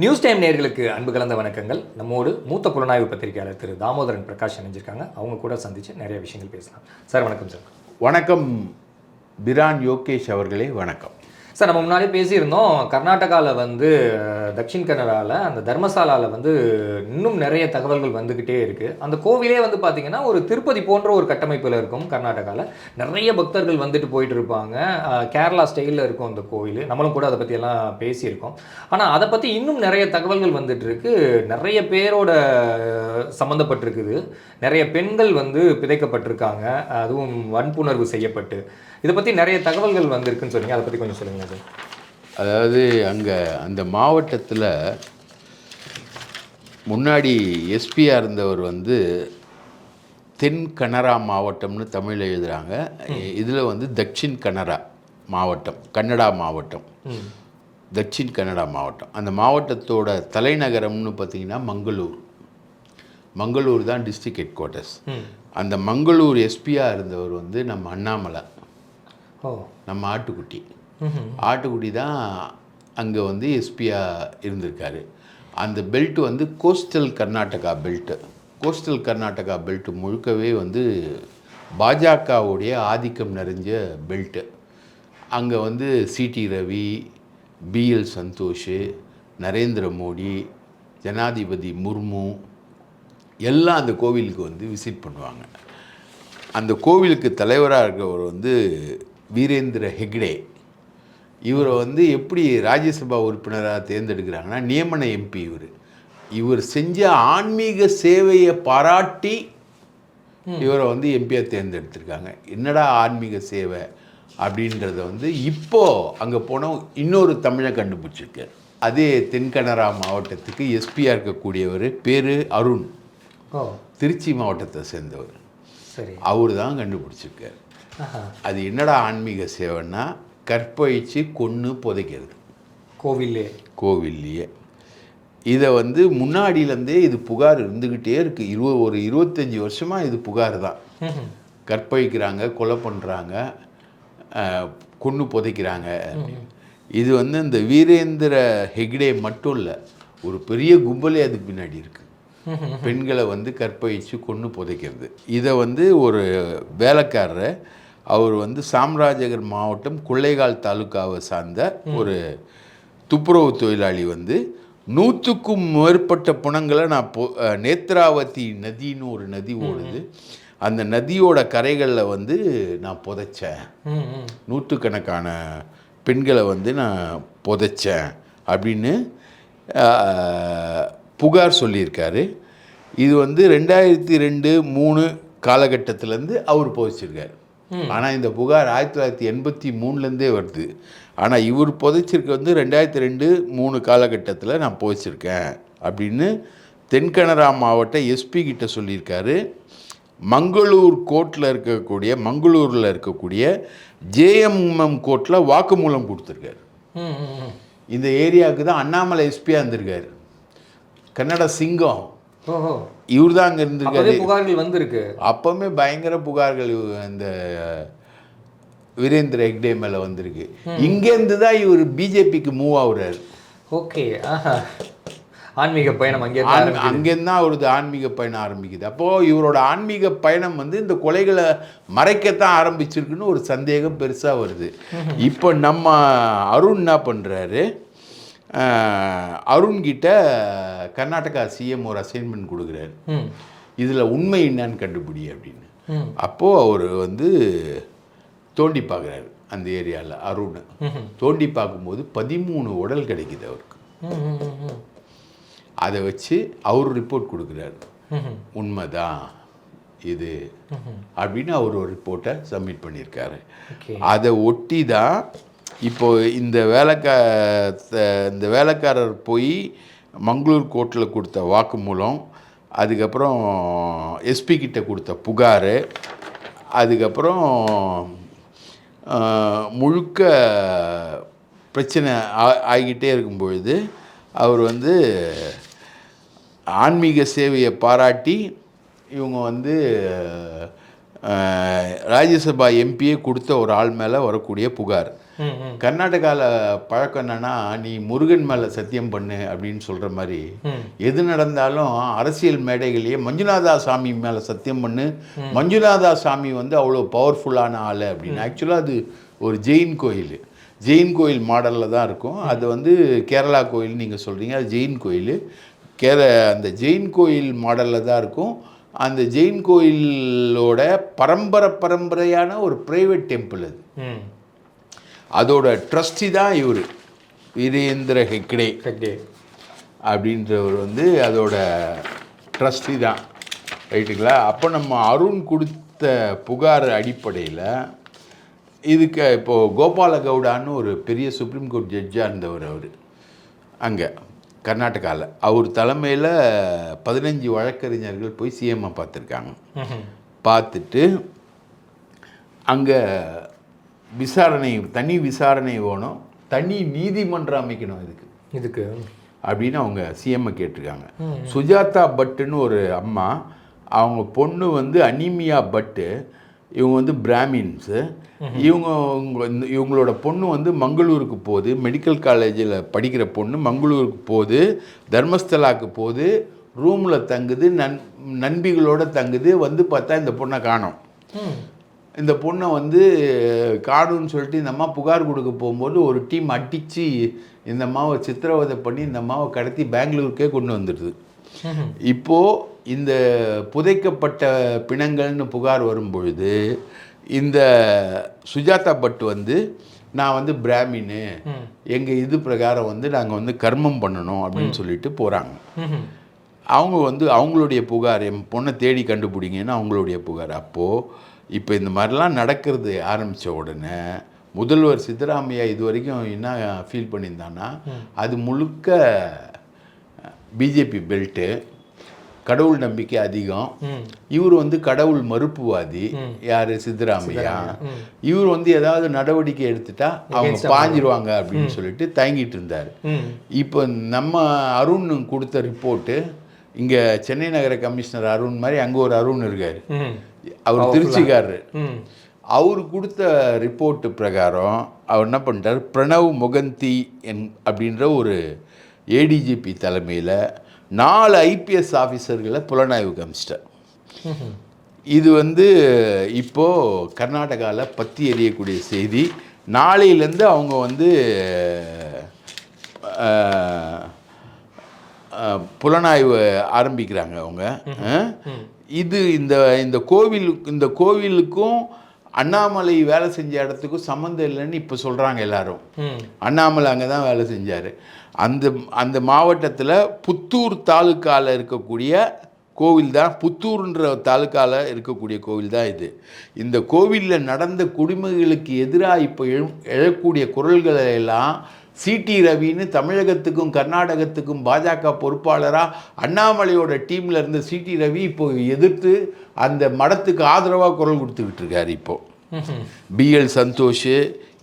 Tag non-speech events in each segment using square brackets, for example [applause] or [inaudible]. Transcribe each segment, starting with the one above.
News time நேர்களுக்கு அன்பு கலந்த வணக்கங்கள். நம்மோடு மூத்த புலனாய்வு பத்திரிகையாளர் திரு தாமோதரன் பிரகாஷ் இணைஞ்சிருக்காங்க. அவங்க கூட சந்திச்சு நிறைய விஷயங்கள் பேசலாம். சார் வணக்கம் சார். வணக்கம். பிரான் யோகேஷ் அவர்களே வணக்கம். சார் நம்ம முன்னாடி பேசியிருந்தோம் கர்நாடகாவில் வந்து தக்ஷின் கன்னடாவில் அந்த தர்மசாலாவில் வந்து இன்னும் நிறைய தகவல்கள் வந்துக்கிட்டே இருக்குது அந்த கோவிலே வந்து பார்த்தீங்கன்னா ஒரு திருப்பதி போன்ற ஒரு கட்டமைப்பில் இருக்கும் கர்நாடகாவில் நிறைய பக்தர்கள் வந்துட்டு போயிட்டு இருப்பாங்க. கேரளா ஸ்டைலில் இருக்கும் அந்த கோவில். நம்மளும் கூட அதை பற்றியெல்லாம் பேசியிருக்கோம். ஆனால் அதை பற்றி இன்னும் நிறைய தகவல்கள் வந்துட்டு இருக்கு. நிறைய பேரோட சம்மந்தப்பட்டிருக்குது நிறைய பெண்கள் வந்து பிதைக்கப்பட்டிருக்காங்க. அதுவும் வன்புணர்வு செய்யப்பட்டு. இதை பற்றி நிறைய தகவல்கள் வந்திருக்குன்னு சொன்னீங்க. அதை பற்றி கொஞ்சம் சொல்லுங்க சார் அதாவது அங்கே அந்த மாவட்டத்தில் முன்னாடி எஸ்பியாக இருந்தவர் வந்து தென் கனரா மாவட்டம்னு தமிழில் எழுதுகிறாங்க இதில் வந்து தக்ஷின் கனரா மாவட்டம் கன்னடா மாவட்டம். தக்ஷின் கன்னடா மாவட்டம். அந்த மாவட்டத்தோட தலைநகரம்னு பார்த்தீங்கன்னா மங்களூர். மங்களூர் தான் டிஸ்ட்ரிக்ட் ஹெட் குவார்ட்டர்ஸ். அந்த மங்களூர் எஸ்பியாக இருந்தவர் வந்து நம்ம அண்ணாமலை. நம்ம ஆட்டுக்குட்டி. ஆட்டுக்குடி தான் அங்கே வந்து எஸ்பியாக இருந்திருக்காரு. அந்த பெல்ட் வந்து coastal Karnataka belt coastal Karnataka belt முழுக்கவே வந்து பாஜகவுடைய ஆதிக்கம் நிறைஞ்ச பெல்ட்டு அங்கே வந்து சிடி ரவி பிஎல் சந்தோஷ் நரேந்திர மோடி ஜனாதிபதி முர்மு எல்லாம் அந்த கோவிலுக்கு வந்து விசிட் பண்ணுவாங்க. அந்த கோவிலுக்கு தலைவராக இருக்கிறவர் வந்து வீரேந்திர ஹெக்டே. இவரை வந்து எப்படி ராஜ்யசபா உறுப்பினராக தேர்ந்தெடுக்கிறாங்கன்னா நியமன எம்பி இவர். இவர் செஞ்ச ஆன்மீக சேவையை பாராட்டி இவரை வந்து எம்பியாக தேர்ந்தெடுத்திருக்காங்க. என்னடா ஆன்மீக சேவை அப்படின்றத வந்து இப்போ அங்கே போனால் இன்னொரு தமிழை கண்டுபிடிச்சிருக்கார் அதே தென்கனரா மாவட்டத்துக்கு எஸ்பியாக இருக்கக்கூடியவர் பேர் அருண். திருச்சி மாவட்டத்தை சேர்ந்தவர். சரி. அவர் தான் கண்டுபிடிச்சிருக்கார். அது என்னடா ஆன்மீக சேவைன்னா கற்பழிச்சு கொன்று புதைக்கிறது. கோவில்லே. கோவில்லையே இதை வந்து முன்னாடியிலேருந்தே இது புகார் இருந்துக்கிட்டே இருக்குது இருபது ஒரு இருபத்தஞ்சி வருஷமாக இது புகார் தான். கற்பழிக்கிறாங்க கொலை பண்ணுறாங்க கொன்று புதைக்கிறாங்க. இது வந்து இந்த வீரேந்திர ஹெக்டே மட்டும் இல்லை ஒரு பெரிய கும்பலே அதுக்கு பின்னாடி இருக்குது பெண்களை வந்து கற்பழித்து கொன்று புதைக்கிறது. இதை வந்து ஒரு வேலைக்காரர் அவர் வந்து சாம்ராஜகர் மாவட்டம் கொள்ளைகால் தாலுக்காவை சார்ந்த ஒரு துப்புரவு தொழிலாளி வந்து நூற்றுக்கும் மேற்பட்ட புணங்களை நான் பொ நேத்ராவதி நதின்னு ஒரு நதி ஓடுது. அந்த நதியோட கரைகளில் வந்து நான் புதைச்சேன். நூற்றுக்கணக்கான பெண்களை வந்து நான் புதைச்சேன் அப்படின்னு புகார் சொல்லியிருக்காரு. இது வந்து ரெண்டாயிரத்தி ரெண்டு மூணு காலகட்டத்திலேருந்து அவர் புதைச்சிருக்காரு. ஆனால் இந்த புகார் ஆயிரத்தி தொள்ளாயிரத்தி எண்பத்தி மூணுலேருந்தே வருது. ஆனால் இவர் புதைச்சிருக்க வந்து ரெண்டாயிரத்தி ரெண்டு மூணு காலகட்டத்தில் நான் புதைச்சிருக்கேன் அப்படின்னு தென்கனரா மாவட்ட எஸ்பி கிட்ட சொல்லியிருக்காரு. மங்களூர் கோர்ட்டில் இருக்கக்கூடிய மங்களூரில் இருக்கக்கூடிய ஜேஎம்எம் கோர்ட்டில் வாக்குமூலம் கொடுத்துருக்காரு. இந்த ஏரியாவுக்கு தான் அண்ணாமலை எஸ்பியாக இருந்திருக்காரு. கன்னட சிங்கம். இவர் தான் அங்கே இருந்திருக்காரு. புகார்கள் வந்திருக்கு. அப்பவுமே பயங்கர புகார்கள் இந்த வீரேந்திர ஹெக்டே மேலே வந்திருக்கு. இங்கேருந்து தான் இவர் பிஜேபிக்கு மூவ் ஆகுறாரு ஓகே ஆன்மீக பயணம் அங்கே. அங்கேருந்து தான் அவரது ஆன்மீக பயணம் ஆரம்பிக்குது. அப்போது இவரோட ஆன்மீக பயணம் வந்து இந்த கொலைகளை மறைக்கத்தான் ஆரம்பிச்சிருக்குன்னு ஒரு சந்தேகம் பெருசாக வருது. இப்போ நம்ம அருண் என்ன பண்ணுறாரு அருண் கிட்ட கர்நாடகா சிஎம் ஒரு அசைன்மெண்ட் கொடுக்குறாரு. இதில் உண்மை என்னன்னு கண்டுபிடி அப்படின்னு. அப்போது அவர் வந்து தோண்டி பார்க்குறாரு அந்த ஏரியாவில் அருண். தோண்டி பார்க்கும்போது பதிமூணு உடல் கிடைக்குது அவருக்கு. அதை வச்சு அவர் ரிப்போர்ட் கொடுக்குறாரு. உண்மைதான் இது அப்படின்னு அவர் ஒரு ரிப்போர்ட்டை சப்மிட் பண்ணியிருக்காரு. அதை ஒட்டி தான் இப்போ இந்த வேலைக்கா இந்த வேலைக்காரர் போய் மங்களூர் கோர்ட்டில் கொடுத்த வாக்குமூலம் அதுக்கப்புறம் எஸ்பி கிட்ட கொடுத்த புகார் அதுக்கப்புறம் முழுக்க பிரச்சனை ஆ- ஆகிக்கிட்டே இருக்கும் பொழுது அவர் வந்து ஆன்மீக சேவையை பாராட்டி இவங்க வந்து ராஜ்யசபா எம்பியே கொடுத்த ஒரு ஆள் மேலே வரக்கூடிய புகார். கர்நாடகாவில் பழக்கம் என்னன்னா நீ முருகன் மேலே சத்தியம் பண்ணு அப்படின்னு சொல்கிற மாதிரி. எது நடந்தாலும் அரசியல் மேடைகளையே மஞ்சுநாதா சாமி மேலே சத்தியம் பண்ணு. மஞ்சுநாதா சாமி வந்து அவ்வளோ பவர்ஃபுல்லான ஆள் அப்படின்னு. ஆக்சுவலாக அது ஒரு ஜெயின் கோயில். ஜெயின் கோயில் மாடலில் தான் இருக்கும். அது வந்து கேரளா கோயில் நீங்கள் சொல்கிறீங்க அது ஜெயின் கோயில். கேர அந்த ஜெயின் கோயில் மாடலில் தான் இருக்கும். அந்த ஜெயின் கோயிலோட பரம்பரை பரம்பரையான ஒரு ப்ரைவேட் டெம்பிள் அது. அதோட ட்ரஸ்டி தான் இவர். வீரேந்திர ஹெக்டே. கரெக்டே அப்படின்றவர் வந்து அதோட ட்ரஸ்டி தான். ரைட்டுங்களா? அப்போ நம்ம அருண் கொடுத்த புகார் அடிப்படையில் இதுக்கு இப்போது கோபால கவுடான்னு ஒரு பெரிய சுப்ரீம் கோர்ட் ஜட்ஜாக இருந்தவர் அவர். அங்கே கர்நாடகாவில் அவர் தலைமையில் பதினஞ்சு வழக்கறிஞர்கள் போய் சிஎம்ஐ பார்த்துருக்காங்க. பார்த்துட்டு அங்கே விசாரணை தனி விசாரணை வேணும். தனி நீதிமன்றம் அமைக்கணும் இதுக்கு. இதுக்கு? அப்படின்னு அவங்க சிஎம்ஐ கேட்டிருக்காங்க. சுஜாதா பட்டுன்னு ஒரு அம்மா அவங்க பொண்ணு வந்து அனிமியா பட்டு இவங்க வந்து பிராமின்ஸு. இவங்க இவங்களோட பொண்ணு வந்து மங்களூருக்கு போகுது. மெடிக்கல் காலேஜில் படிக்கிற பொண்ணு மங்களூருக்கு போகுது. தர்மஸ்தலாக்கு போகுது. ரூமில் தங்குது. நன் நண்பிகளோட தங்குது. வந்து பார்த்தா இந்த பொண்ணை காணோம். இந்த பொண்ணை வந்து காணுன்னு சொல்லிட்டு இந்த அம்மா புகார் கொடுக்க போகும்போது ஒரு டீம் அடித்து இந்த அம்மாவை சித்திரவதை பண்ணி இந்த அம்மாவை கடத்தி பெங்களூருக்கே கொண்டு வந்துடுது. இப்போது இந்த புதைக்கப்பட்ட பிணங்கள்னு புகார் வரும் பொழுது இந்த சுஜாதா பட் வந்து நான் வந்து பிராமின்னு ம் எங்கள் இது பிரகாரம் வந்து நாங்கள் வந்து கர்மம் பண்ணணும். அப்படின்னு சொல்லிட்டு போகிறாங்க அவங்க வந்து அவங்களுடைய புகார் என் பொண்ணை தேடி கண்டுபிடிங்கன்னு அவங்களுடைய புகார். அப்போது இப்போ இந்த மாதிரிலாம் நடக்கிறது ஆரம்பித்த உடனே முதல்வர் சித்தராமையா இது வரைக்கும் என்ன ஃபீல் பண்ணியிருந்தான்னா அது முழுக்க பிஜேபி பெல்ட்டு கடவுள் நம்பிக்கை அதிகம். இவர் வந்து கடவுள் மறுப்புவாதி. யார்? சித்தராமையா. இவர் வந்து ஏதாவது நடவடிக்கை எடுத்துட்டா அவங்க பாஞ்சிருவாங்க அப்படின்னு சொல்லிட்டு தயங்கிட்டு இருந்தார். இப்போ நம்ம அருண் கொடுத்த ரிப்போர்ட்டு இங்கே சென்னை நகர கமிஷனர் அருண் மாதிரி அங்கே ஒரு அருண் இருக்கார். அவர் திருச்சிக்காரரு. அவர் கொடுத்த ரிப்போர்ட்டு பிரகாரம் அவர் என்ன பண்ணிட்டார்? பிரணவ் முகந்தி என் அப்படின்ற ஒரு ஏடிஜிபி தலைமையில் நாலு ஐபிஎஸ் ஆஃபீஸர்களை புலனாய்வுக்கு அமிச்சிட்டார் இது வந்து இப்போது கர்நாடகாவில் பத்தி எறியக்கூடிய செய்தி. நாளையிலேருந்து அவங்க வந்து புலனாய்வு ஆரம்பிக்கிறாங்க அவங்க. இது இந்த இந்த கோவில் இந்த கோவிலுக்கும் அண்ணாமலை வேலை செஞ்ச இடத்துக்கும் சம்மந்தம் இல்லைன்னு இப்போ சொல்கிறாங்க எல்லாரும். அண்ணாமலை அங்கே தான் வேலை செஞ்சார். அந்த அந்த மாவட்டத்தில் புத்தூர் தாலுக்காவில் இருக்கக்கூடிய கோவில் தான் புத்தூர்ன்ற தாலுக்காவில் இருக்கக்கூடிய கோவில் தான் இது. இந்த கோவிலில் நடந்த குடிமைகளுக்கு எதிராக இப்போ எழு எழக்கூடிய குரல்களை எல்லாம் சிடி ரவின்னு தமிழகத்துக்கும் கர்நாடகத்துக்கும் பாஜக பொறுப்பாளராக அண்ணாமலையோட டீமில் இருந்த சிடி ரவி இப்போ எதிர்த்து அந்த மடத்துக்கு ஆதரவாக குரல் கொடுத்துக்கிட்டு இருக்காரு இப்போது [laughs] பிஎல் சந்தோஷ்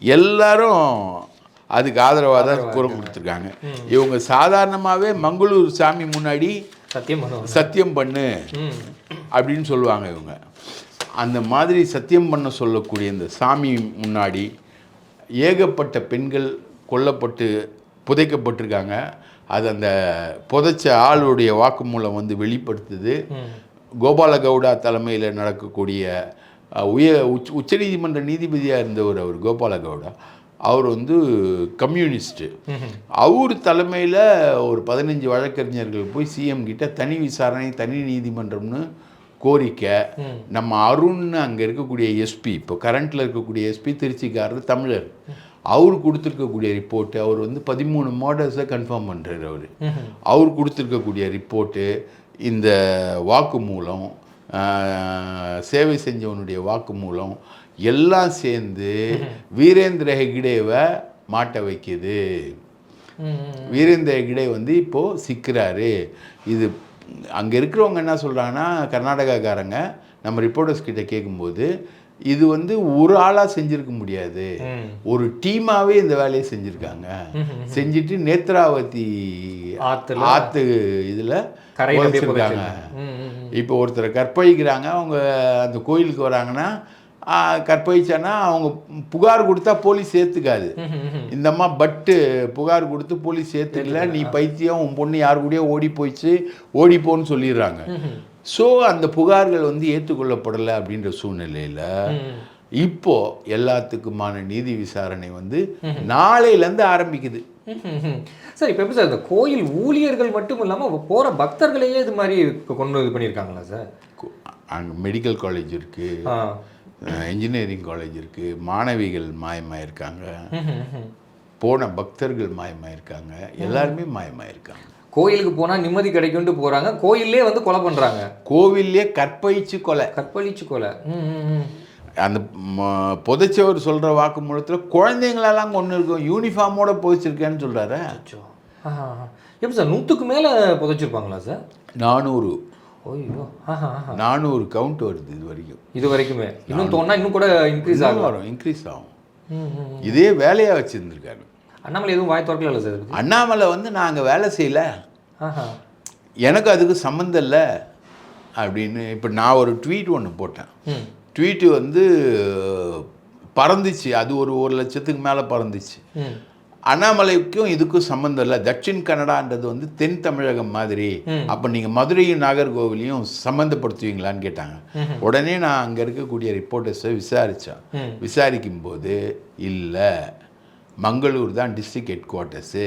எல்லாரும் அதுக்கு ஆதரவாக தான் குரல் கொடுத்துருக்காங்க. இவங்க சாதாரணமாகவே மங்களூர் சாமி முன்னாடி சத்தியம் சத்தியம் பண்ணு அப்படின்னு சொல்லுவாங்க இவங்க. அந்த மாதிரி சத்தியம் பண்ண சொல்லக்கூடிய இந்த சாமி முன்னாடி ஏகப்பட்ட பெண்கள் கொல்லப்பட்டு புதைக்கப்பட்டிருக்காங்க. அது அந்த புதைச்ச ஆளுடைய வாக்குமூலம் வந்து வெளிப்படுத்துது. கோபால கவுடா தலைமையில் நடக்கக்கூடிய உய உச்ச உச்சநீதிமன்ற நீதிபதியாக இருந்தவர் அவர் கோபால கவுடா அவர் வந்து கம்யூனிஸ்ட்டு. அவர் தலைமையில் ஒரு பதினஞ்சு வழக்கறிஞர்கள் போய் சிஎம் கிட்ட தனி விசாரணை தனி நீதிமன்றம்னு கோரிக்கை நம்ம அருண் அங்கே இருக்கக்கூடிய எஸ்பி இப்போ கரண்ட்டில் இருக்கக்கூடிய எஸ்பி திருச்சிக்காரர் தமிழர். அவர் கொடுத்துருக்கக்கூடிய ரிப்போர்ட்டு அவர் வந்து பதிமூணு மாடல்ஸை கன்ஃபார்ம் பண்ணுறாரு அவர். அவர் கொடுத்துருக்கக்கூடிய ரிப்போர்ட்டு இந்த வாக்கு மூலம் சேவை செஞ்சவனுடைய வாக்கு மூலம் எல்லாம் சேர்ந்து வீரேந்திர ஹெக்டேவை மாட்ட வைக்குது. வீரேந்திர ஹெக்டே வந்து இப்போது சிக்கிறாரு. இது அங்கே இருக்கிறவங்க என்ன சொல்கிறாங்கன்னா கர்நாடகாக்காரங்க நம்ம ரிப்போர்ட்டர்ஸ் கிட்ட கேட்கும்போது இது வந்து ஒரு ஆளாக செஞ்சுருக்க முடியாது. ஒரு டீமாவே இந்த வேலையை செஞ்சுருக்காங்க. செஞ்சுட்டு நேத்ராவதி ஆத்துல ஆத்து இதில் ம் இப்போ ஒருத்தரை கற்பழிக்கிறாங்க. அவங்க அந்த கோயிலுக்கு வராங்கன்னா கற்பழிச்சானா அவங்க புகார் கொடுத்தா போலீஸ் ஏற்றுக்காது இந்த அம்மா பட்டு புகார் கொடுத்து போலீஸ் ஏற்றுக்கல நீ பைத்தியம் உன் பொண்ணு யார் கூடயோ ஓடி போயிடுச்சு ஓடி போன்னு சொல்லிடுறாங்க. ஸோ அந்த புகார்கள் வந்து ஏற்றுக்கொள்ளப்படலை அப்படின்ற சூழ்நிலையில் இப்போ எல்லாத்துக்குமான நீதி விசாரணை வந்து நாளையிலேருந்து ஆரம்பிக்குது. சார் இப்போ எப்படி சார் இந்த கோயில் ஊழியர்கள் மட்டும் இல்லாமல் போகிற பக்தர்களையே இது மாதிரி கொண்டு இது பண்ணியிருக்காங்களா சார்? அங்கே மெடிக்கல் காலேஜ் இருக்குது இன்ஜினியரிங் காலேஜ் இருக்குது மாணவிகள் மாயமாயிருக்காங்க. போன பக்தர்கள் மாயமாயிருக்காங்க எல்லாருமே மாயமாயிருக்காங்க. கோயிலுக்கு போனால் நிம்மதி கிடைக்கும்ட்டு போகிறாங்க கோயிலே வந்து கொலை பண்ணுறாங்க கோவில்லே கற்பழிச்சு கொலை. கற்பழிச்சு கொலை. அந்த புதைச்சவர் சொல்கிற வாக்குமூலத்தில் குழந்தைங்களெல்லாம் கொண்டு இருக்கும். யூனிஃபார்மோட புதைச்சிருக்கேன்னு சொல்கிறாரு. எப்படி சார் நூற்றுக்கு மேலே புதைச்சிருப்பாங்களா சார்? நானூறு. ஆஹா நானூறு கவுண்ட் வருது இது வரைக்கும். இது வரைக்குமே. இன்னும் தோணா இன்னும் கூட இன்க்ரீஸ் ஆகும். வரும். இன்க்ரீஸ் ஆகும். இதே வேலையாக வச்சுருந்துருக்காரு அண்ணாமலை எதுவும் வாய் திறக்கல சார்? அண்ணாமலை வந்து நாங்கள் வேலை செய்யலை. எனக்கு அதுக்கு சம்மந்தம் இல்லை அப்படின்னு இப்போ நான் ஒரு ட்வீட் ஒன்று போட்டேன். ட்வீட்டு வந்து பறந்துச்சு. அது ஒரு ஒரு லட்சத்துக்கு மேலே பறந்துச்சு. அண்ணாமலைக்கும் இதுக்கும் சம்மந்தம் இல்லை. தட்சின் கன்னடான்றது வந்து தென் தமிழகம் மாதிரி. அப்போ நீங்கள் மதுரையும் நாகர்கோவிலையும் சம்மந்தப்படுத்துவீங்களான்னு கேட்டாங்க. உடனே நான் அங்கே இருக்கக்கூடிய ரிப்போர்ட்டர்ஸை விசாரித்தேன் ம். விசாரிக்கும் போது இல்லை. மங்களூர் தான் டிஸ்ட்ரிக்ட் ஹெட் குவார்ட்டர்ஸு.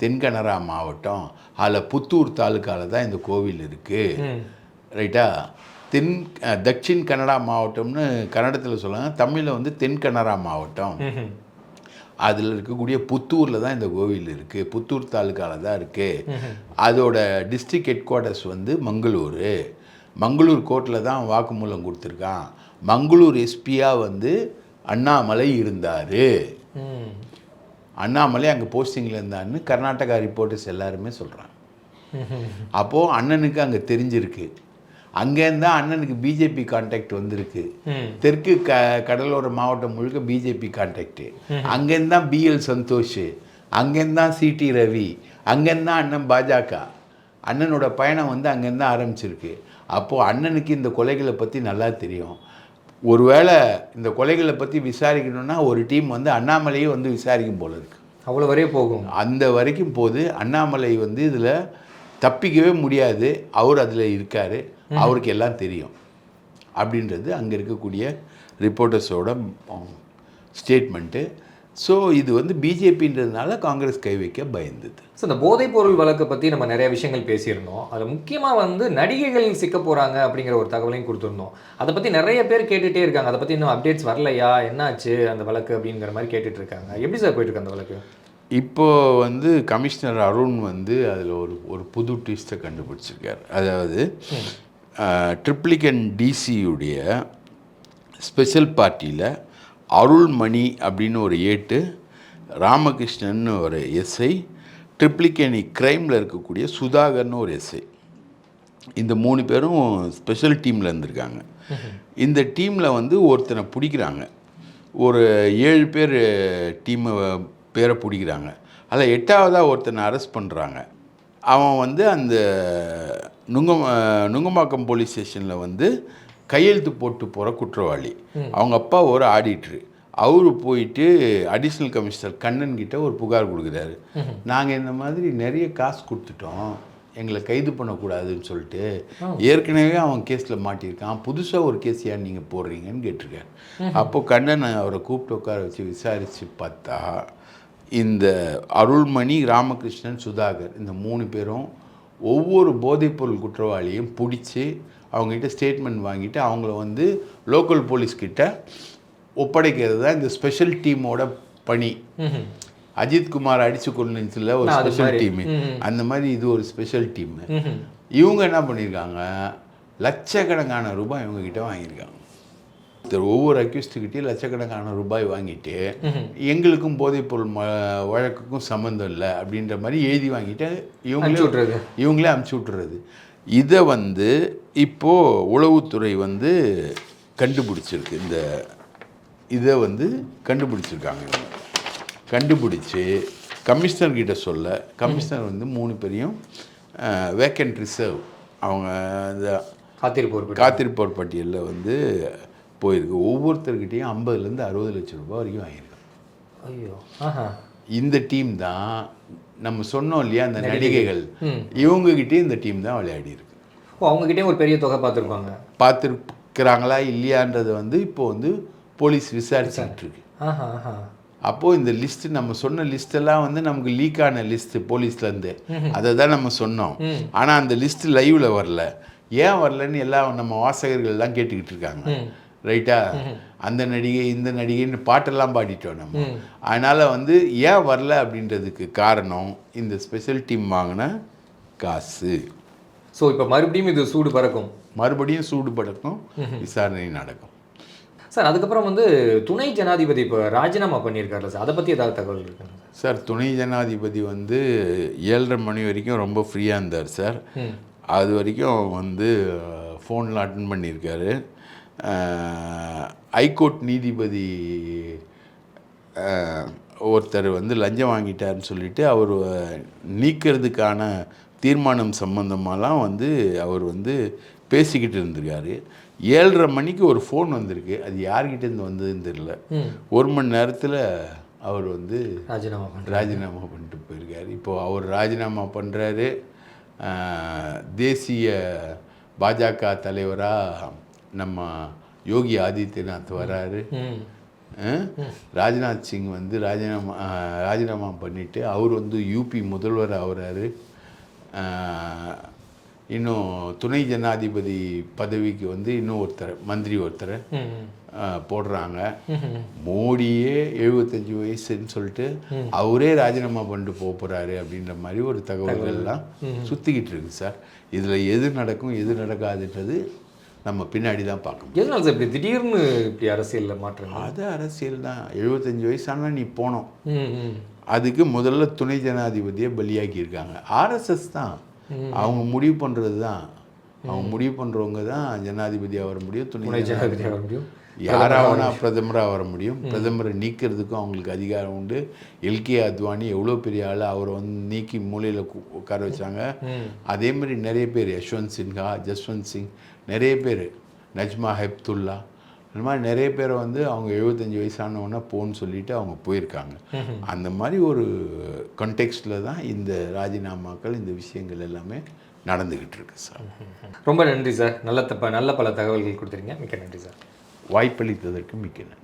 தென்கனரா மாவட்டம். அதில் புத்தூர் தாலுக்காவில் தான் இந்த கோவில் இருக்குது ரைட்டா? தென் தட்சின் கன்னடா மாவட்டம்னு கன்னடத்தில் சொல்லுவாங்க தமிழில் வந்து தென் கன்னடா மாவட்டம். அதில் இருக்கக்கூடிய புத்தூரில் தான் இந்த கோவில் இருக்குது புத்தூர் தாலுக்காவில் தான் இருக்குது அதோட டிஸ்ட்ரிக்ட் ஹெட் குவார்ட்டர்ஸ் வந்து மங்களூர். மங்களூர் கோர்ட்டில் தான் வாக்குமூலம் கொடுத்துருக்கான். மங்களூர் எஸ்பியாக வந்து அண்ணாமலை இருந்தார். அண்ணாமலை அங்கே போஸ்டிங்கில் இருந்தான்னு கர்நாடகா ரிப்போர்ட்டர்ஸ் எல்லாருமே சொல்கிறாங்க. அப்போது அண்ணனுக்கு அங்கே தெரிஞ்சிருக்கு. அங்கேருந்து அண்ணனுக்கு பிஜேபி கான்டாக்ட் வந்திருக்கு. தெற்கு க கடலோர மாவட்டம் முழுக்க பிஜேபி கான்டாக்டு அங்கேருந்து தான் பிஎல் சந்தோஷ் அங்கேருந்து தான் சிடி ரவி அங்கேருந்து தான் அண்ணன் பாஜக. அண்ணனோட பயணம் வந்து அங்கேருந்து தான் ஆரம்பிச்சிருக்கு. அப்போது அண்ணனுக்கு இந்த கொலைகளை பற்றி நல்லா தெரியும். ஒருவேளை இந்த கொலைகளை பற்றி விசாரிக்கணும்னா ஒரு டீம் வந்து அண்ணாமலையே வந்து விசாரிக்கும் போல இருக்கு. அவ்வளோ வரையே போகும். அந்த வரைக்கும் போது அண்ணாமலை வந்து இதில் தப்பிக்கவே முடியாது. அவர் அதில் இருக்கார். அவருக்கு எல்லாம் தெரியும். அப்படின்றது அங்கே இருக்கக்கூடிய ரிப்போர்ட்டர்ஸோட ஸ்டேட்மெண்ட்டு ஸோ இது வந்து பிஜேபின்றதுனால காங்கிரஸ் கை வைக்க பயந்தது. ஸோ இந்த போதைப் பொருள் வழக்கை பற்றி நம்ம நிறைய விஷயங்கள் பேசியிருந்தோம். அதில் முக்கியமாக வந்து நடிகைகள் சிக்க போகிறாங்க அப்படிங்கிற ஒரு தகவலையும் கொடுத்துருந்தோம். அதை பற்றி நிறைய பேர் கேட்டுகிட்டே இருக்காங்க. அதை பற்றி இன்னும் அப்டேட்ஸ் வரலையா? என்னாச்சு அந்த வழக்கு அப்படிங்கிற மாதிரி கேட்டுட்டு இருக்காங்க. எப்படி சார் போயிட்டு இருக்கு அந்த வழக்கு? இப்போ வந்து கமிஷனர் அருண் வந்து அதில் ஒரு ஒரு புது ட்விஸ்ட்டை கண்டுபிடிச்சிருக்கார். அதாவது ட்ரிப்ளிகன் டிசியுடைய ஸ்பெஷல் பார்ட்டியில் அருள்மணி அப்படின்னு ஒரு ஏட்டு ராமகிருஷ்ணன் ஒரு எஸ்ஐ ட்ரிப்ளிகேனி க்ரைமில் இருக்கக்கூடிய சுதாகர்னு ஒரு எஸ்ஐ. இந்த மூணு பேரும் ஸ்பெஷல் டீமில் இருந்திருக்காங்க. இந்த டீமில் வந்து ஒருத்தனை பிடிக்கிறாங்க. ஒரு ஏழு பேர் டீமை பேரை பிடிக்கிறாங்க. அதில் எட்டாவதாக ஒருத்தனை அரெஸ்ட் பண்ணுறாங்க அவன் வந்து அந்த நுங்க நுங்கம்பாக்கம் போலீஸ் ஸ்டேஷனில் வந்து கையெழுத்து போட்டு போகிற குற்றவாளி. அவங்க அப்பா ஒரு ஆடிட்ரு. அவரு போயிட்டு அடிஷ்னல் கமிஷனர் கண்ணன் கிட்ட ஒரு புகார் கொடுக்குறாரு. நாங்கள் இந்த மாதிரி நிறைய காசு கொடுத்துட்டோம். எங்களை கைது பண்ணக்கூடாதுன்னு சொல்லிட்டு ஏற்கனவே அவன் கேஸில் மாட்டியிருக்கான். புதுசாக ஒரு கேஸ் ஏன் நீங்கள் போடுறீங்கன்னு கேட்டிருக்காரு. அப்போ கண்ணன் அவரை கூப்பிட்டு உட்கார வச்சு விசாரித்து பார்த்தா இந்த அருள்மணி ராமகிருஷ்ணன் சுதாகர் இந்த மூணு பேரும் ஒவ்வொரு போதைப்பொருள் குற்றவாளியும் பிடிச்சி அவங்ககிட்ட ஸ்டேட்மெண்ட் வாங்கிட்டு அவங்கள வந்து லோக்கல் போலீஸ்கிட்ட ஒப்படைக்கிறது தான் இந்த ஸ்பெஷல் டீமோட பணி ம்ஹும். அஜித் குமார் அடிச்சு கொண்டுல ஒரு ஸ்பெஷல். டீம். அந்த மாதிரி இது ஒரு ஸ்பெஷல் டீம். இவங்க என்ன பண்ணியிருக்காங்க லட்சக்கணக்கான ரூபாய் இவங்க கிட்ட வாங்கியிருக்காங்க ஒவ்வொரு அக்யூஸ்டுக்கிட்டையும் லட்சக்கணக்கான ரூபாய் வாங்கிட்டு எங்களுக்கும் போதைப்பொருள் ம வழக்குக்கும் சம்மந்தம் இல்லை அப்படின்ற மாதிரி எழுதி வாங்கிட்டு இவங்களே. இவங்களே அமுச்சு விட்டுறது இதை வந்து இப்போது உளவுத்துறை வந்து கண்டுபிடிச்சிருக்கு. இந்த இதை வந்து கண்டுபிடிச்சிருக்காங்க கண்டுபிடிச்சி கமிஷனர் கிட்ட சொல்ல கமிஷனர் வந்து மூணு பேரையும் வேக்கன்ட் ரிசர்வ் அவங்க இந்த காத்திருப்போர். காத்திருப்போர் பட்டியலில் வந்து போயிருக்கு. ஒவ்வொருத்தர்கிட்டையும் ஐம்பதுலேருந்து அறுபது லட்சம் ரூபாய் வரைக்கும் வாங்கியிருக்காங்க. ஐயோ ஆஹா. இந்த டீம் தான் நம்ம சொன்னோம் இல்லையா அந்த நடிகைகள். ம். இவங்ககிட்டயும் இந்த டீம் தான் விளையாடி இருக்கு. ஓ அவங்ககிட்டயும் ஒரு பெரிய தொகை பார்த்துருப்பாங்க. பார்த்துருக்குறாங்களா இல்லையான்றது வந்து இப்போ வந்து போலீஸ் விசாரிச்சுட்டு இருக்கு. அப்போது இந்த லிஸ்ட் நம்ம சொன்ன லிஸ்டெல்லாம் வந்து நமக்கு லீக் ஆன லிஸ்ட் போலீஸ்லேருந்து அதை தான் நம்ம சொன்னோம். ஆனால் அந்த லிஸ்ட் லைவ்ல வரல. ஏன் வரலன்னு எல்லாம் நம்ம வாசகர்கள்லாம் கேட்டுக்கிட்டு இருக்காங்க. ரைட்டா? அந்த நடிகை இந்த நடிகைன்னு பாட்டெல்லாம் பாடிட்டோம் நம்ம. அதனால் வந்து ஏன் வரல அப்படின்றதுக்கு காரணம் இந்த ஸ்பெஷல் டீம் வாங்கின காசு. ஸோ இப்போ மறுபடியும் இது சூடு பறக்கும். மறுபடியும் சூடு படக்கும் விசாரணை நடக்கும். சார் அதுக்கப்புறம் வந்து துணை ஜனாதிபதி இப்போ ராஜினாமா பண்ணியிருக்காருல்ல சார். அதை பற்றி ஏதாவது தகவல் இருக்குங்க சார்? துணை ஜனாதிபதி வந்து ஏழரை மணி வரைக்கும் ரொம்ப ஃப்ரீயாக இருந்தார் சார். அது வரைக்கும் வந்து ஃபோனில் அட்டன் பண்ணியிருக்காரு. ஹைகோர்ட் நீதிபதி ஒருத்தர் வந்து லஞ்சம் வாங்கிட்டாருன்னு சொல்லிட்டு அவர் நீக்கிறதுக்கான தீர்மானம் சம்பந்தமாலாம் வந்து அவர் வந்து பேசிக்கிட்டு இருந்திருக்காரு. ஏழரை மணிக்கு ஒரு ஃபோன் வந்திருக்கு. அது யார்கிட்ட இருந்து வந்ததுன்னு தெரியல. ம். ஒரு மணி நேரத்தில் அவர் வந்து ராஜினாமா ராஜினாமா பண்ணிட்டு போயிருக்காரு. இப்போது அவர் ராஜினாமா பண்ணுறாரு தேசிய பாஜக தலைவராக நம்ம யோகி ஆதித்யநாத் வராரு. ராஜ்நாத் சிங் வந்து ராஜினாமா ராஜினாமா பண்ணிவிட்டு அவர் வந்து யூபி முதல்வர் ஆகுறாரு. இன்னும் துணை ஜனாதிபதி பதவிக்கு வந்து இன்னும் ஒருத்தர் மந்திரி ஒருத்தர் போடுறாங்க. மோடியே எழுபத்தஞ்சு வயசுன்னு சொல்லிட்டு அவரே ராஜினாமா பண்ணிட்டு போக போகிறாரு அப்படின்ற மாதிரி ஒரு தகவல்கள்லாம் சுற்றிக்கிட்டு இருக்கு சார். இதில் எது நடக்கும் எது நடக்காதுன்றது நம்ம பின்னாடி தான் பார்க்க முடியும் எதனால சார் இப்படி திடீர்னு இப்படி அரசியலில் மாற்றங்கள்? அது அரசியல் தான். எழுபத்தஞ்சு வயசானா நீ போனோம். அதுக்கு முதல்ல துணை ஜனாதிபதியை பலியாக்கியிருக்காங்க ஆர்எஸ்எஸ் தான். அவங்க முடிவு பண்ணுறது தான். அவங்க முடிவு பண்ணுறவங்க தான் ஜனாதிபதியாக வர முடியும் துணை துணை ஜனாதிபதி ஜனாதிபதியாக வர முடியும். யாராவனா பிரதமராக வர முடியும். பிரதமரை நீக்கிறதுக்கும் அவங்களுக்கு அதிகாரம் உண்டு. எல்கே அத்வானி எவ்வளோ பெரிய ஆள் அவரை வந்து நீக்கி மூலையில் உட்கார வச்சாங்க. அதே மாதிரி நிறைய பேர் யஷ்வந்த் சின்ஹா ஜஸ்வந்த் சிங் நிறைய பேர் நஜ்மா ஹெப்துல்லா இந்த மாதிரி நிறைய பேரை வந்து அவங்க எழுபத்தஞ்சி வயசானவொன்னே போன்னு சொல்லிட்டு அவங்க போயிருக்காங்க. அந்த மாதிரி ஒரு கண்டெக்ஸ்டில் தான் இந்த ராஜினாமாக்கள் இந்த விஷயங்கள் எல்லாமே நடந்துக்கிட்டு இருக்கு சார். ரொம்ப நன்றி சார். நல்ல தப்ப நல்ல பல தகவல்கள் கொடுத்துருங்க மிக்க நன்றி சார். வாய்ப்பளித்ததற்கு மிக்க நன்றி.